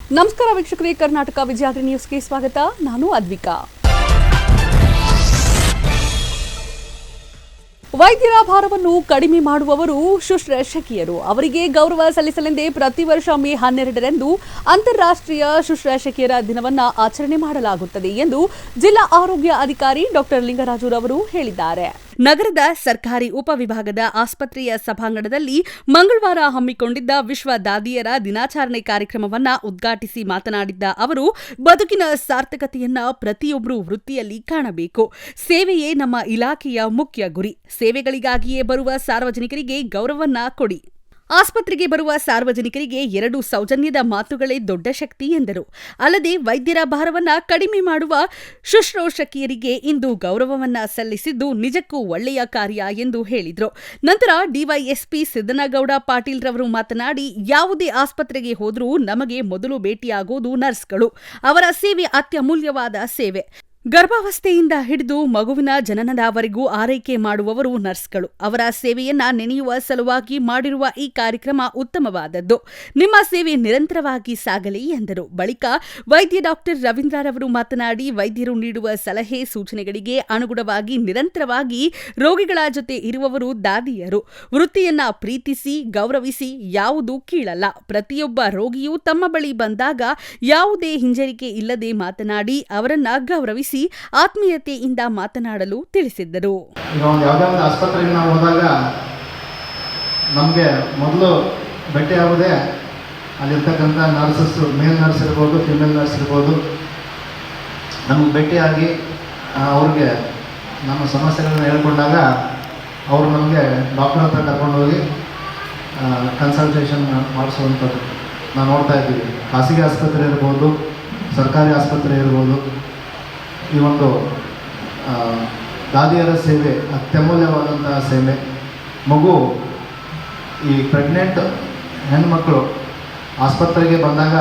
ನಮಸ್ಕಾರ ವೀಕ್ಷಕರೇ ಕರ್ನಾಟಕ ವಿಜಯಾದ್ರಿ ನ್ಯೂಸ್ಗೆ ಸ್ವಾಗತ ನಾನು ಅದ್ವಿಕಾ ವೈದ್ಯರ ಭಾರವನ್ನು ಕಡಿಮೆ ಮಾಡುವವರು ಶುಶ್ರೇಷಕಿಯರು. ಅವರಿಗೆ ಗೌರವ ಸಲ್ಲಿಸಲೆಂದೇ ಪ್ರತಿ ವರ್ಷ ಮೇ ಹನ್ನೆರಡರಂದು ಅಂತಾರಾಷ್ಟ್ರೀಯ ಶುಶ್ರೇಷಕಿಯರ ದಿನವನ್ನ ಆಚರಣೆ ಮಾಡಲಾಗುತ್ತದೆ ಎಂದು ಜಿಲ್ಲಾ ಆರೋಗ್ಯ ಅಧಿಕಾರಿ ಡಾಕ್ಟರ್ ಲಿಂಗರಾಜುರವರು ಹೇಳಿದ್ದಾರೆ. ನಗರದ ಸರ್ಕಾರಿ ಉಪವಿಭಾಗದ ಆಸ್ಪತ್ರೆಯ ಸಭಾಂಗಣದಲ್ಲಿ ಮಂಗಳವಾರ ಹಮ್ಮಿಕೊಂಡಿದ್ದ ವಿಶ್ವ ದಾದಿಯರ ದಿನಾಚರಣೆ ಕಾರ್ಯಕ್ರಮವನ್ನ ಉದ್ಘಾಟಿಸಿ ಮಾತನಾಡಿದ್ದ ಅವರು, ಬದುಕಿನ ಸಾರ್ಥಕತೆಯನ್ನ ಪ್ರತಿಯೊಬ್ಬರು ವೃತ್ತಿಯಲ್ಲಿ ಕಾಣಬೇಕು. ಸೇವೆಯೇ ನಮ್ಮ ಇಲಾಖೆಯ ಮುಖ್ಯ ಗುರಿ. ಸೇವೆಗಳಿಗಾಗಿಯೇ ಬರುವ ಸಾರ್ವಜನಿಕರಿಗೆ ಗೌರವನ್ನ ಕೊಡಿ. ಆಸ್ಪತ್ರೆಗೆ ಬರುವ ಸಾರ್ವಜನಿಕರಿಗೆ ಎರಡು ಸೌಜನ್ಯದ ಮಾತುಗಳೇ ದೊಡ್ಡ ಶಕ್ತಿ ಎಂದರು. ಅಲ್ಲದೆ ವೈದ್ಯರ ಭಾರವನ್ನ ಕಡಿಮೆ ಮಾಡುವ ಶುಶ್ರೂಷಕಿಯರಿಗೆ ಇಂದು ಗೌರವವನ್ನ ಸಲ್ಲಿಸಿದ್ದು ನಿಜಕ್ಕೂ ಒಳ್ಳೆಯ ಕಾರ್ಯ ಎಂದು ಹೇಳಿದರು. ನಂತರ ಡಿವೈಎಸ್ಪಿ ಸಿದ್ದನಗೌಡ ಪಾಟೀಲ್ ರವರು ಮಾತನಾಡಿ, ಯಾವುದೇ ಆಸ್ಪತ್ರೆಗೆ ಹೋದರೂ ನಮಗೆ ಮೊದಲು ಭೇಟಿಯಾಗೋದು ನರ್ಸ್ಗಳು. ಅವರ ಸೇವೆ ಅತ್ಯಮೂಲ್ಯವಾದ ಸೇವೆ. ಗರ್ಭಾವಸ್ಥೆಯಿಂದ ಹಿಡಿದು ಮಗುವಿನ ಜನನದವರೆಗೂ ಆರೈಕೆ ಮಾಡುವವರು ನರ್ಸ್ಗಳು. ಅವರ ಸೇವೆಯನ್ನ ನೆನೆಯುವ ಸಲುವಾಗಿ ಮಾಡಿರುವ ಈ ಕಾರ್ಯಕ್ರಮ ಉತ್ತಮವಾದದ್ದು. ನಿಮ್ಮ ಸೇವೆ ನಿರಂತರವಾಗಿ ಸಾಗಲಿ ಎಂದರು. ಬಳಿಕ ವೈದ್ಯ ಡಾಕ್ಟರ್ ರವೀಂದ್ರರವರು ಮಾತನಾಡಿ, ವೈದ್ಯರು ನೀಡುವ ಸಲಹೆ ಸೂಚನೆಗಳಿಗೆ ಅನುಗುಣವಾಗಿ ನಿರಂತರವಾಗಿ ರೋಗಿಗಳ ಜೊತೆ ಇರುವವರು ದಾದಿಯರು. ವೃತ್ತಿಯನ್ನ ಪ್ರೀತಿಸಿ, ಗೌರವಿಸಿ ಯಾವುದು ಕೀಳಲ್ಲ. ಪ್ರತಿಯೊಬ್ಬ ರೋಗಿಯೂ ತಮ್ಮ ಬಳಿ ಬಂದಾಗ ಯಾವುದೇ ಹಿಂಜರಿಕೆ ಇಲ್ಲದೆ ಮಾತನಾಡಿ ಅವರನ್ನ ಗೌರವಿಸಿ ಆತ್ಮೀಯತೆಯಿಂದ ಮಾತನಾಡಲು ತಿಳಿಸಿದ್ದರು. ಆಸ್ಪತ್ರೆಗೆ ನಾವು ಹೋದಾಗ ನಮಗೆ ಮೊದಲು ಭೇಟಿ ಆಗೋದೇ ಅಲ್ಲಿರ್ತಕ್ಕಂಥ ನರ್ಸಸ್ಸು, ಮೇಲ್ ನರ್ಸ್ ಇರ್ಬೋದು, ಫಿಮೇಲ್ ನರ್ಸ್ ಇರ್ಬೋದು. ನಮಗೆ ಭೇಟಿಯಾಗಿ ಅವ್ರಿಗೆ ನಮ್ಮ ಸಮಸ್ಯೆಗಳನ್ನ ಹೇಳ್ಕೊಂಡಾಗ ಅವರು ನಮಗೆ ಡಾಕ್ಟರ್ ಹತ್ರ ಕರ್ಕೊಂಡು ಹೋಗಿ ಕನ್ಸಲ್ಟೇಷನ್ ಮಾಡಿಸುವಂಥದ್ದು. ನಾವು ನೋಡ್ತಾ ಇದ್ದೀವಿ. ಖಾಸಗಿ ಆಸ್ಪತ್ರೆ ಇರ್ಬೋದು, ಸರ್ಕಾರಿ ಆಸ್ಪತ್ರೆ ಇರ್ಬೋದು. ಈ ಒಂದು ದಾದಿಯರ ಸೇವೆ ಅತ್ಯಮೂಲ್ಯವಾದಂತಹ ಸೇವೆ. ಮಗು, ಈ ಪ್ರೆಗ್ನೆಂಟ್ ಹೆಣ್ಮಕ್ಳು ಆಸ್ಪತ್ರೆಗೆ ಬಂದಾಗ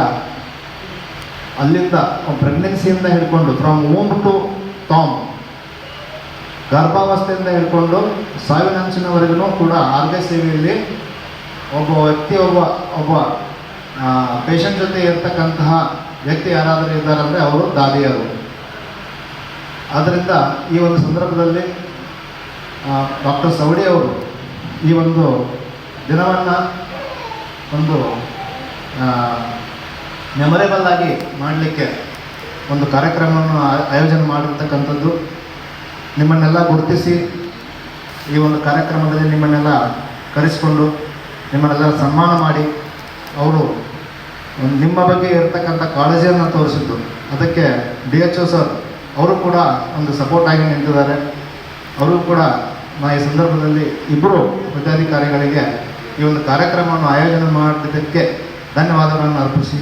ಅಲ್ಲಿಂದ ಪ್ರೆಗ್ನೆನ್ಸಿಯಿಂದ ಹಿಡ್ಕೊಂಡು ಫ್ರಮ್ ಓಮ್ ಟು ಟಾಮ್ ಗರ್ಭಾವಸ್ಥೆಯಿಂದ ಹಿಡ್ಕೊಂಡು ಸಾವಿನಂಚಿನವರೆಗೂ ಕೂಡ ಆರೋಗ್ಯ ಸೇವೆಯಲ್ಲಿ ಒಬ್ಬ ವ್ಯಕ್ತಿ, ಒಬ್ಬ ಒಬ್ಬ ಪೇಷಂಟ್ ಜೊತೆ ಇರ್ತಕ್ಕಂತಹ ವ್ಯಕ್ತಿ ಯಾರಾದರೂ ಇದ್ದಾರಂದರೆ ಅವರು ದಾದಿಯರು. ಆದ್ದರಿಂದ ಈ ಒಂದು ಸಂದರ್ಭದಲ್ಲಿ ಡಾಕ್ಟರ್ ಸವಡಿ ಅವರು ಈ ಒಂದು ದಿನವನ್ನು ಒಂದು ಮೆಮೊರೇಬಲ್ ಆಗಿ ಮಾಡಲಿಕ್ಕೆ ಒಂದು ಕಾರ್ಯಕ್ರಮವನ್ನು ಆಯೋಜನೆ ಮಾಡಿರ್ತಕ್ಕಂಥದ್ದು. ನಿಮ್ಮನ್ನೆಲ್ಲ ಗುರುತಿಸಿ ಈ ಒಂದು ಕಾರ್ಯಕ್ರಮದಲ್ಲಿ ನಿಮ್ಮನ್ನೆಲ್ಲ ಕರೆಸಿಕೊಂಡು ನಿಮ್ಮನ್ನೆಲ್ಲ ಸನ್ಮಾನ ಮಾಡಿ ಅವರು ನಿಮ್ಮ ಬಗ್ಗೆ ಇರತಕ್ಕಂಥ ಕಾಳಜಿಯನ್ನು ತೋರಿಸಿದ್ದು. ಅದಕ್ಕೆ ಡಿ ಎಚ್ ಸರ್ ಅವರು ಕೂಡ ಒಂದು ಸಪೋರ್ಟ್ ಆಗಿ ನಿಂತಿದ್ದಾರೆ. ಅವರು ಕೂಡ ನಾ ಈ ಸಂದರ್ಭದಲ್ಲಿ ಇಬ್ಬರು ಪದಾಧಿಕಾರಿಗಳಿಗೆ ಈ ಒಂದು ಕಾರ್ಯಕ್ರಮವನ್ನು ಆಯೋಜನೆ ಮಾಡಿದ್ದಕ್ಕೆ ಧನ್ಯವಾದಗಳನ್ನು ಅರ್ಪಿಸಿ.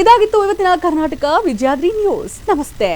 ಇದಾಗಿತ್ತು ಇವತ್ತಿನ ಕರ್ನಾಟಕ ವಿಜಯಾದ್ರಿ ನ್ಯೂಸ್. ನಮಸ್ತೆ.